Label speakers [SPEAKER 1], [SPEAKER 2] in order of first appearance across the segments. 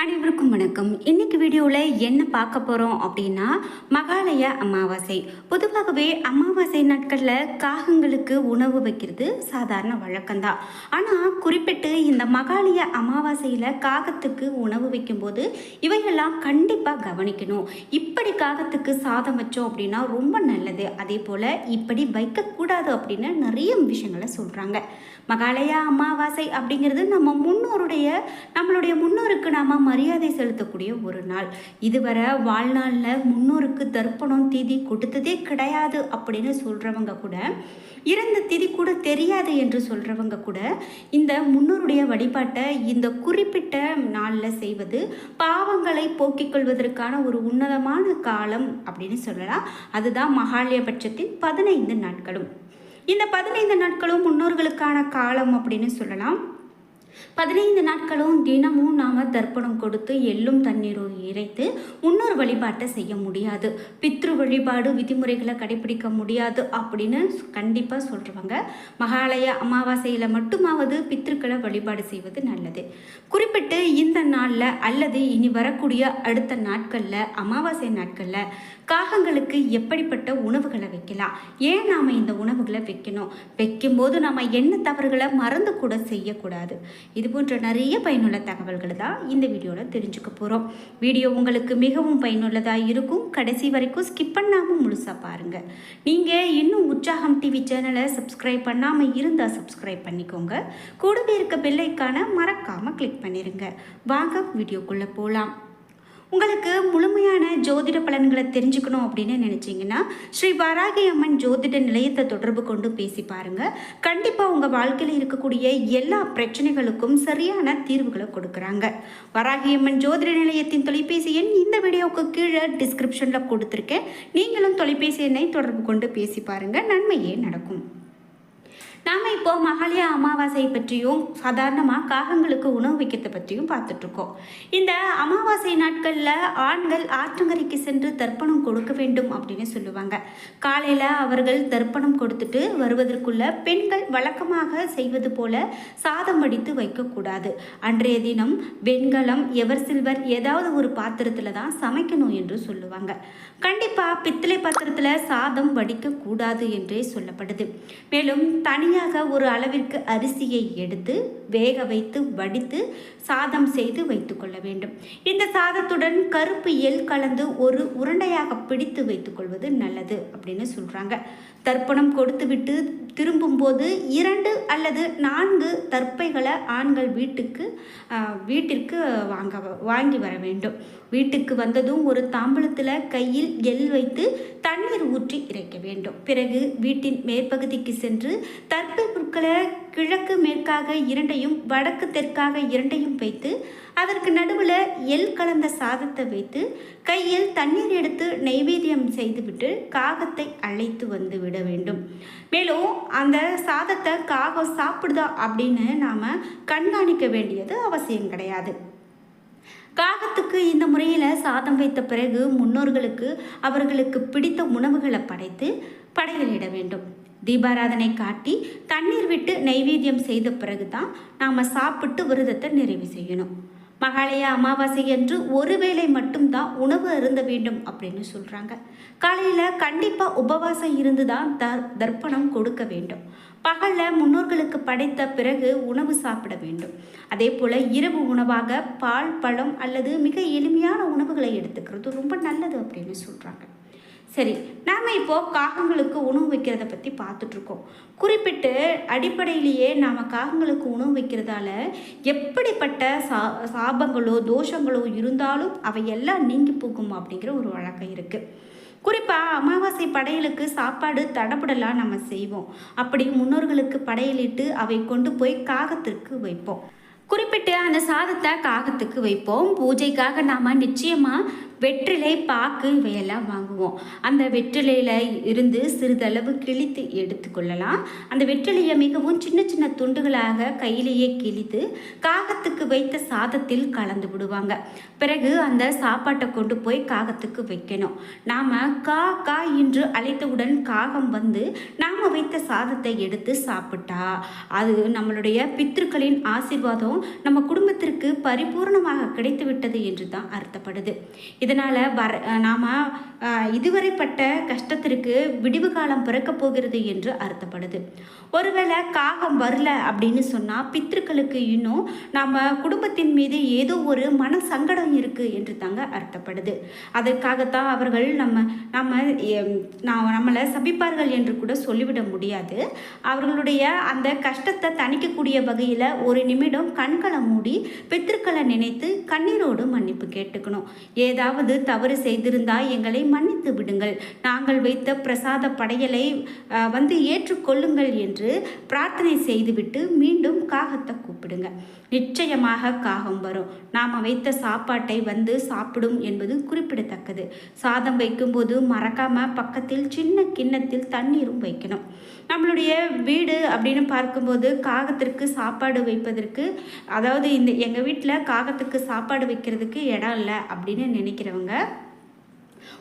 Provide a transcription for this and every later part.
[SPEAKER 1] அனைவருக்கும் வணக்கம். இன்னைக்கு வீடியோவில் என்ன பார்க்க போகிறோம் அப்படின்னா மகாலய அமாவாசை. பொதுவாகவே அமாவாசை நாட்களில் காகங்களுக்கு உணவு வைக்கிறது சாதாரண வழக்கம்தான். ஆனால் குறிப்பிட்டு இந்த மகாலய அமாவாசையில் காகத்துக்கு உணவு வைக்கும்போது இவையெல்லாம் கண்டிப்பாக கவனிக்கணும். இப்படி காகத்துக்கு சாதம் வச்சோம் அப்படின்னா ரொம்ப நல்லது. அதே போல் இப்படி வைக்கக்கூடாது அப்படின்னு நிறைய விஷயங்களை சொல்கிறாங்க மகாலய அமாவாசை அப்படிங்கிறது நம்ம முன்னோருடைய நம்மளுடைய முன்னோருக்கு நாம மரியாதை செலுத்தக்கூடிய ஒரு நாள். இதுவரை வாழ்நாளில் முன்னோருக்கு தர்ப்பணம் திதி கொடுத்ததே கிடையாது அப்படின்னு சொல்கிறவங்க கூட இறந்த திதி கூட தெரியாது என்று சொல்கிறவங்க கூட இந்த முன்னோருடைய வழிபாட்டை இந்த குறிப்பிட்ட நாளில் செய்வது பாவங்களை போக்கிக் கொள்வதற்கான ஒரு உன்னதமான காலம் அப்படின்னு சொல்லலாம். அதுதான் மகாலயபட்சத்தின் பதினைந்து நாட்களும். இந்த பதினைந்து நாட்களும் முன்னோர்களுக்கான காலம் அப்படின்னு சொல்லலாம். பதினைந்து நாட்களும் தினமும் நாம் தர்ப்பணம் கொடுத்து எள்ளும் தண்ணீரும் இறைத்து முன்னோர் வழிபாட்டை செய்ய முடியாது. பித்ரு வழிபாடு விதிமுறைகளை கடைபிடிக்க முடியாது அப்படின்னு கண்டிப்பாக சொல்கிறவங்க மகாலய அமாவாசையில் மட்டுமாவது பித்ருக்களை வழிபாடு செய்வது நல்லது. குறிப்பிட்டு இந்த நாளில் அல்லது இனி வரக்கூடிய அடுத்த நாட்களில் அமாவாசை நாட்களில் காகங்களுக்கு எப்படிப்பட்ட உணவுகளை வைக்கலாம்? ஏன் நாம் இந்த உணவுகளை வைக்கணும்? வைக்கும்போது நம்ம என்ன தவறுகளை மறந்து கூட செய்யக்கூடாது. இது போன்ற நிறைய பயனுள்ள தகவல்களை தான் இந்த வீடியோவில் தெரிஞ்சுக்க போகிறோம் வீடியோ உங்களுக்கு மிகவும் பயனுள்ளதாக இருக்கும். கடைசி வரைக்கும் ஸ்கிப் பண்ணாமல் முழுசாக பாருங்கள் நீங்கள் இன்னும் உற்சாகம் டிவி சேனலை சப்ஸ்கிரைப் பண்ணாமல் இருந்தால் சப்ஸ்கிரைப் பண்ணிக்கோங்க. கூடவே இருக்க பெல்லைக்கான மறக்காமல் கிளிக் பண்ணிடுங்க வாங்க வீடியோக்குள்ளே போகலாம் உங்களுக்கு முழுமையான ஜோதிட பலன்களை தெரிஞ்சுக்கணும் அப்படின்னு நினச்சிங்கன்னா ஸ்ரீ வாராகி அம்மன் ஜோதிட நிலையத்தை தொடர்பு கொண்டு பேசி பாருங்க. கண்டிப்பாக உங்கள் வாழ்க்கையில் இருக்கக்கூடிய எல்லா பிரச்சனைகளுக்கும் சரியான தீர்வுகளை கொடுக்குறாங்க. வராகி அம்மன் ஜோதிட நிலையத்தின் தொலைபேசி எண் இந்த வீடியோவுக்கு கீழே டிஸ்கிரிப்ஷனில் கொடுத்துருக்கேன். நீங்களும் தொலைபேசி எண்ணை தொடர்பு கொண்டு பேசி பாருங்கள் நன்மையே நடக்கும். நாம் இப்போ மகாலய அமாவாசை பற்றியும் சாதாரணமாக காகங்களுக்கு உணவு வைக்கிறத பற்றியும் பார்த்துட்ருக்கோம் இந்த அமாவாசை நாட்களில் ஆண்கள் ஆற்றங்கரைக்கு சென்று தர்ப்பணம் கொடுக்க வேண்டும் அப்படின்னு சொல்லுவாங்க. காலையில் அவர்கள் தர்ப்பணம் கொடுத்துட்டு வருவதற்குள்ள பெண்கள் வழக்கமாக செய்வது போல சாதம் வடித்து வைக்கக்கூடாது. அன்றைய தினம் வெண்கலம் எவர் சில்வர் ஏதாவது ஒரு பாத்திரத்தில் தான் சமைக்கணும் என்று சொல்லுவாங்க. கண்டிப்பாக பித்தளை பாத்திரத்தில் சாதம் வடிக்கக்கூடாது என்றே சொல்லப்படுது. மேலும் தனி தனியாக ஒரு அளவிற்கு அரிசியை எடுத்து வேக வைத்து வடித்து சாதம் செய்து வைத்துக்கொள்ள வேண்டும். இந்த சாதத்துடன் கருப்பு எல் கலந்து ஒரு உருண்டையாக பிடித்து வைத்துக்கொள்வது நல்லது அப்படின்னு சொல்கிறாங்க தர்ப்பணம் கொடுத்துவிட்டு திரும்பும்போது இரண்டு அல்லது நான்கு தற்பைகளை ஆண்கள் வீட்டுக்கு வீட்டிற்கு வாங்க வாங்கி வர வேண்டும். வீட்டுக்கு வந்ததும் ஒரு தாம்பூலத்தில் கையில் எள் வைத்து தண்ணீர் ஊற்றி இறைக்க வேண்டும். பிறகு வீட்டின் மேற்பகுதிக்கு சென்று தற்பை பொருட்களை கிழக்கு மேற்காக இரண்டையும் வடக்கு தெற்காக இரண்டையும் வைத்து அதற்கு நடுவில் எள் கலந்த சாதத்தை வைத்து கையில் தண்ணீர் எடுத்து நைவேத்தியம் செய்துவிட்டு காகத்தை அழைத்து வந்து விட வேண்டும். மேலும் அந்த சாதத்தை காகம் சாப்பிடுதா அப்படின்னு நாம் கண்காணிக்க வேண்டியது அவசியம் கிடையாது. காகத்துக்கு இந்த முறையில் சாதம் வைத்த பிறகு முன்னோர்களுக்கு அவர்களுக்கு பிடித்த உணவுகளை படைத்து படையலிட வேண்டும். தீபாராதனை காட்டி தண்ணீர் விட்டு நைவேத்தியம் செய்த பிறகு தான் நாம் சாப்பிட்டு விரதத்தை நிறைவு செய்யணும். மகாலய அமாவாசை என்று ஒருவேளை மட்டும்தான் உணவு அருந்த வேண்டும் அப்படின்னு சொல்கிறாங்க காலையில் கண்டிப்பாக உபவாசம் இருந்து தான் த தர்ப்பணம் கொடுக்க வேண்டும். பகலில் முன்னோர்களுக்கு படைத்த பிறகு உணவு சாப்பிட வேண்டும். அதே போல் இரவு உணவாக பால் பழம் அல்லது மிக எளிமையான உணவுகளை எடுத்துக்கிறது ரொம்ப நல்லது அப்படின்னு சொல்கிறாங்க சரி நாம் இப்போது காகங்களுக்கு உணவு வைக்கிறத பற்றி பார்த்துட்ருக்கோம். குறிப்பிட்டு அடிப்படையிலேயே நாம் காகங்களுக்கு உணவு வைக்கிறதால எப்படிப்பட்ட சா சாபங்களோ தோஷங்களோ இருந்தாலும் அவை எல்லாம் நீங்கி போகும் அப்படிங்கிற ஒரு வழக்கம் இருக்குது குறிப்பாக அமாவாசை படையலுக்கு சாப்பாடு தடபுடலாம் நம்ம செய்வோம். அப்படி முன்னோர்களுக்கு படையலிட்டு அவை கொண்டு போய் காகத்திற்கு வைப்போம். குறிப்பிட்டு அந்த சாதத்தை காகத்துக்கு வைப்போம். பூஜைக்காக நாம் நிச்சயமாக வெற்றிலை பாக்கு இவையெல்லாம் வாங்குவோம். அந்த வெற்றிலையில் இருந்து சிறிதளவு கிழித்து எடுத்துக்கொள்ளலாம் அந்த வெற்றிலையை மிகவும் சின்ன சின்ன துண்டுகளாக கையிலேயே கிழித்து காகத்துக்கு வைத்த சாதத்தில் கலந்து விடுவாங்க. பிறகு அந்த சாப்பாட்டை கொண்டு போய் காகத்துக்கு வைக்கணும். நாம் கா கா என்று அழைத்தவுடன் காகம் வந்து நாம் வைத்த சாதத்தை எடுத்து சாப்பிட்டா அது நம்மளுடைய பித்ருக்களின் ஆசிர்வாதம் நம்ம குடும்பத்திற்கு பரிபூர்ணமாக கிடைத்துவிட்டது என்று தான் அர்த்தப்படுது. இதனால் வர நாம் இதுவரைப்பட்ட கஷ்டத்திற்கு விடிவு காலம் பிறக்கப் போகிறது என்று அர்த்தப்படுது. ஒருவேளை காகம் வரல அப்படின்னு சொன்னால் பித்திருக்களுக்கு இன்னும் நம்ம குடும்பத்தின் மீது ஏதோ ஒரு மன சங்கடம் இருக்குது என்று தாங்க அர்த்தப்படுது. அதற்காகத்தான் அவர்கள் நம்ம நம்ம நான் நம்மளை சபிப்பார்கள் என்று கூட சொல்லிவிட முடியாது. அவர்களுடைய அந்த கஷ்டத்தை தணிக்கக்கூடிய வகையில் ஒரு நிமிடம் கண்களை மூடி பித்திருக்களை நினைத்து கண்ணீரோடு மன்னிப்பு கேட்டுக்கணும். ஏதாவது தவறு செய்திருந்தால் எங்களை மன்னித்து விடுங்கள். நாங்கள் வைத்த பிரசாத படையலை வந்து ஏற்றுக்கொள்ளுங்கள் என்று பிரார்த்தனை செய்துவிட்டு மீண்டும் காகத்தை கூப்பிடுங்க. நிச்சயமாக காகம் வரும். நாம் வைத்த சாப்பாட்டை வந்து சாப்பிடும் என்பது குறிப்பிடத்தக்கது. சாதம் வைக்கும்போது மறக்காம பக்கத்தில் சின்ன கிண்ணத்தில் தண்ணீரும் வைக்கணும். நம்மளுடைய வீடு அப்படின்னு பார்க்கும்போது காகத்திற்கு சாப்பாடு வைப்பதற்கு அதாவது இந்த எங்கள் வீட்டில் காகத்துக்கு சாப்பாடு வைக்கிறதுக்கு இடம் இல்லை அப்படின்னு நினைக்கிறவங்க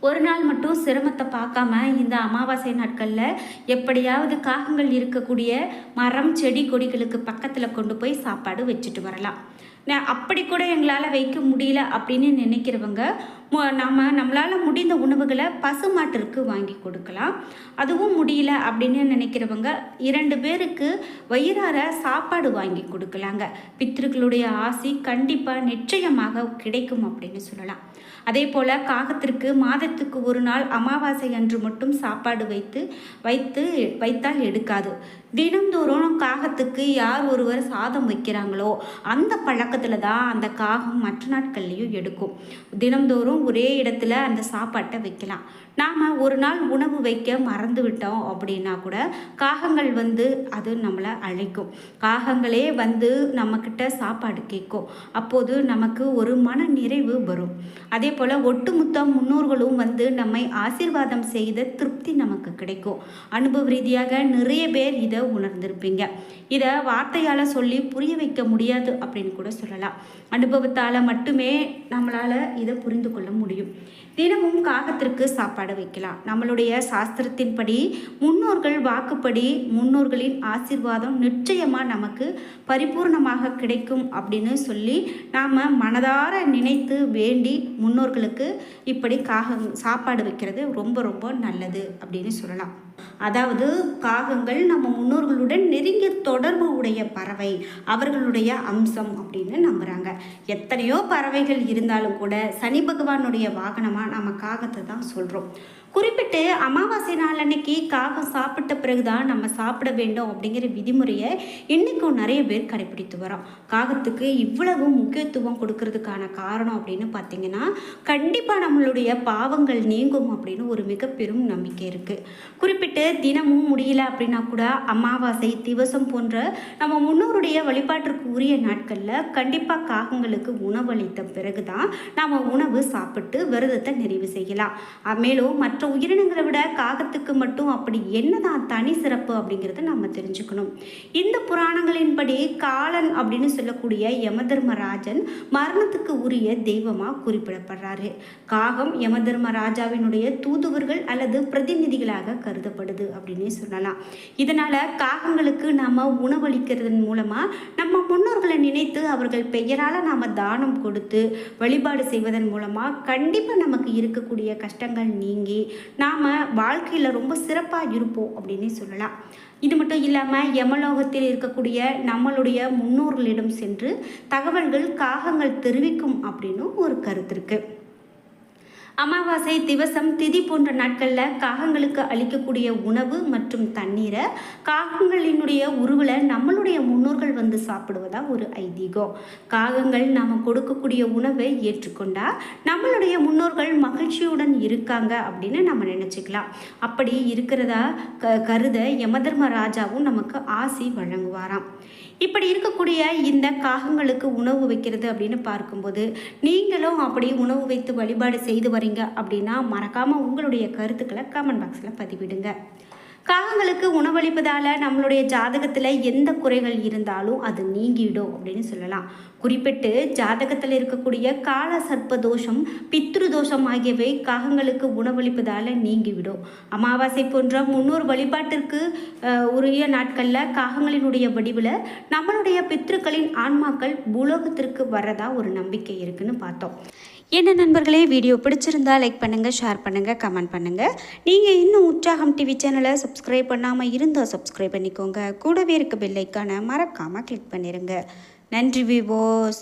[SPEAKER 1] ஒரு நாள் மட்டும் சிரமத்தை பார்க்காம இந்த அமாவாசை நாட்களில் எப்படியாவது காகங்கள் இருக்கக்கூடிய மரம் செடி கொடிகளுக்கு பக்கத்தில் கொண்டு போய் சாப்பாடு வச்சுட்டு வரலாம். நான் அப்படி கூட எங்களால் வைக்க முடியல அப்படின்னு நினைக்கிறவங்க நம்ம நம்மளால் முடிந்த உணவுகளை பசுமாட்டிற்கு வாங்கி கொடுக்கலாம். அதுவும் முடியல அப்படின்னு நினைக்கிறவங்க இரண்டு பேருக்கு வயிறார சாப்பாடு வாங்கி கொடுக்கலாங்க. பித்திருக்களுடைய ஆசி கண்டிப்பாக நிச்சயமாக கிடைக்கும் அப்படின்னு சொல்லலாம். அதே போல் காகத்திற்கு மாதத்துக்கு ஒரு நாள் அமாவாசை அன்று மட்டும் சாப்பாடு வைத்து வைத்து வைத்தால் எடுக்காது. தினந்தோறும் காகத்துக்கு யார் ஒருவர் சாதம் வைக்கிறாங்களோ அந்த பழக்கத்தில் தான் அந்த காகம் மற்ற நாட்கள்லேயும் எடுக்கும். தினந்தோறும் ஒரே இடத்துல அந்த சாப்பாட்டை வைக்கலாம். நாம் ஒரு நாள் உணவு வைக்க மறந்து விட்டோம் அப்படின்னா கூட காகங்கள் வந்து அது நம்மளை அழைக்கும். காகங்களே வந்து நம்மக்கிட்ட சாப்பாடு கேட்கும். அப்போது நமக்கு ஒரு மன நிறைவு வரும். அதே போல் ஒட்டுமொத்த முன்னோர்களும் வந்து நம்மை ஆசீர்வாதம் செய்த திருப்தி நமக்கு கிடைக்கும். அனுபவ ரீதியாக நிறைய பேர் இதை உணர்ந்திருப்பீங்க. இதை வார்த்தையால் சொல்லி புரிய வைக்க முடியாது அப்படின்னு கூட சொல்லலாம். அனுபவத்தால் மட்டுமே நம்மளால் இதை புரிந்து கொள்ள முடியும். தினமும் காகத்திற்கு சாப்பாடு வைக்கலாம். நம்மளுடைய சாஸ்திரத்தின்படி முன்னோர்கள் வாக்குப்படி முன்னோர்களின் ஆசீர்வாதம் நிச்சயமாக நமக்கு பரிபூர்ணமாக கிடைக்கும் அப்படின்னு சொல்லி நாம் மனதார நினைத்து வேண்டி முன்னோர்களுக்கு இப்படி காகம் சாப்பாடு வைக்கிறது ரொம்ப ரொம்ப நல்லது அப்படின்னு சொல்லலாம். அதாவது காகங்கள் நம்ம முன்னோர்களுடன் நெருங்கிய தொடர்பு உடைய பறவை அவர்களுடைய அம்சம் அப்படின்னு நம்புகிறாங்க எத்தனையோ பறவைகள் இருந்தாலும் கூட சனி பகவானுடைய வாகனமாக நம்ம காகத்தை தான் சொல்கிறோம் குறிப்பிட்டு அமாவாசை நாள் அன்னைக்கு காகம் சாப்பிட்ட பிறகுதான் நம்ம சாப்பிட வேண்டும் அப்படிங்கிற விதிமுறையை இன்றைக்கும் நிறைய பேர் கடைப்பிடித்து வரோம் காகத்துக்கு இவ்வளவு முக்கியத்துவம் கொடுக்கறதுக்கான காரணம் அப்படின்னு பார்த்தீங்கன்னா கண்டிப்பாக நம்மளுடைய பாவங்கள் நீங்கும் அப்படின்னு ஒரு மிக பெரும் நம்பிக்கை இருக்குது குறிப்பிட்டு தினமும் முடியல அப்படின்னா கூட அமாவாசை திவசம் போன்ற நம்ம முன்னோருடைய வழிபாட்டிற்கு உரிய நாட்களில் கண்டிப்பாக காகங்களுக்கு உணவளித்த பிறகு தான் நாம் உணவு சாப்பிட்டு விரதத்தை நிறைவு செய்யலாம். மேலும் மற்ற உயிரினங்களை விட காகத்துக்கு மட்டும் அப்படி என்னதான் தனி சிறப்பு அப்படிங்கிறத நம்ம தெரிஞ்சுக்கணும். இந்த புராணங்களின்படி காலன் அப்படின்னு சொல்லக்கூடிய யமதர்மராஜன் மரணத்துக்கு உரிய தெய்வமாக குறிப்பிடப்படுறாரு. காகம் யமதர்மராஜாவினுடைய தூதுவர்கள் அல்லது பிரதிநிதிகளாக கருதப்படுது. அப்படின்னே சொல்லலாம். இதனால் காகங்களுக்கு நாம் உணவளிக்கிறதன் மூலமாக நம்ம முன்னோர்களை நினைத்து அவர்கள் பெயரால் நாம் தானம் கொடுத்து வழிபாடு செய்வதன் மூலமாக கண்டிப்பாக நமக்கு இருக்கக்கூடிய கஷ்டங்கள் நீங்கி நாம் வாழ்க்கையில் ரொம்ப சிறப்பாக இருப்போம் அப்படின்னே சொல்லலாம். இது மட்டும் இல்லாமல் யமலோகத்தில் இருக்கக்கூடிய நம்மளுடைய முன்னோர்களிடம் சென்று தகவல்கள் காகங்கள் தெரிவிக்கும் அப்படின்னும் ஒரு கருத்து இருக்குது அமாவாசை திவசம் திதி போன்ற நாட்களில் காகங்களுக்கு அளிக்கக்கூடிய உணவு மற்றும் தண்ணீரை காகங்களினுடைய உருவில் நம்மளுடைய முன்னோர்கள் வந்து சாப்பிடுவதா ஒரு ஐதீகம். காகங்கள் நாம் கொடுக்கக்கூடிய உணவை ஏற்றுக்கொண்டா நம்மளுடைய முன்னோர்கள் மகிழ்ச்சியுடன் இருக்காங்க அப்படின்னு நம்ம நினச்சிக்கலாம். அப்படி இருக்கிறதா க கருத யமதர்ம ராஜாவும் நமக்கு ஆசி வழங்குவாராம். இப்படி இருக்கக்கூடிய இந்த காகங்களுக்கு உணவு வைக்கிறது அப்படின்னு பார்க்கும்போது நீங்களும் அப்படி உணவு வைத்து வழிபாடு செய்து வரீங்க அப்படின்னா மறக்காமல் உங்களுடைய கருத்துக்களை கமெண்ட் பாக்ஸில் பதிவிடுங்க. காகங்களுக்கு உணவளிப்பதால் நம்மளுடைய ஜாதகத்தில் எந்த குறைகள் இருந்தாலும் அது நீங்கிடும் அப்படின்னு சொல்லலாம். குறிப்பிட்டு ஜாதகத்தில் இருக்கக்கூடிய கால சர்ப்ப தோஷம் பித்ரு தோஷம் ஆகியவை காகங்களுக்கு உணவளிப்பதால் நீங்கிவிடும். அமாவாசை போன்ற முன்னோர் வழிபாட்டிற்கு உரிய நாட்களில் காகங்களினுடைய வடிவில் நம்மளுடைய பித்ருக்களின் ஆன்மாக்கள் பூலோகத்திற்கு வர்றதா ஒரு நம்பிக்கை இருக்குன்னு பார்த்தோம். என்ன நண்பர்களே வீடியோ பிடிச்சிருந்தா லைக் பண்ணுங்கள் ஷேர் பண்ணுங்கள் கமெண்ட் பண்ணுங்கள் நீங்கள் இன்னும் உற்சாகம் டிவி சேனலை சப்ஸ்கிரைப் பண்ணாமல் இருந்தால் சப்ஸ்கிரைப் பண்ணிக்கோங்க. கூடவே இருக்க பெல்லைக்கான மறக்காமல் கிளிக் பண்ணிடுங்க நன்றி விவோஸ்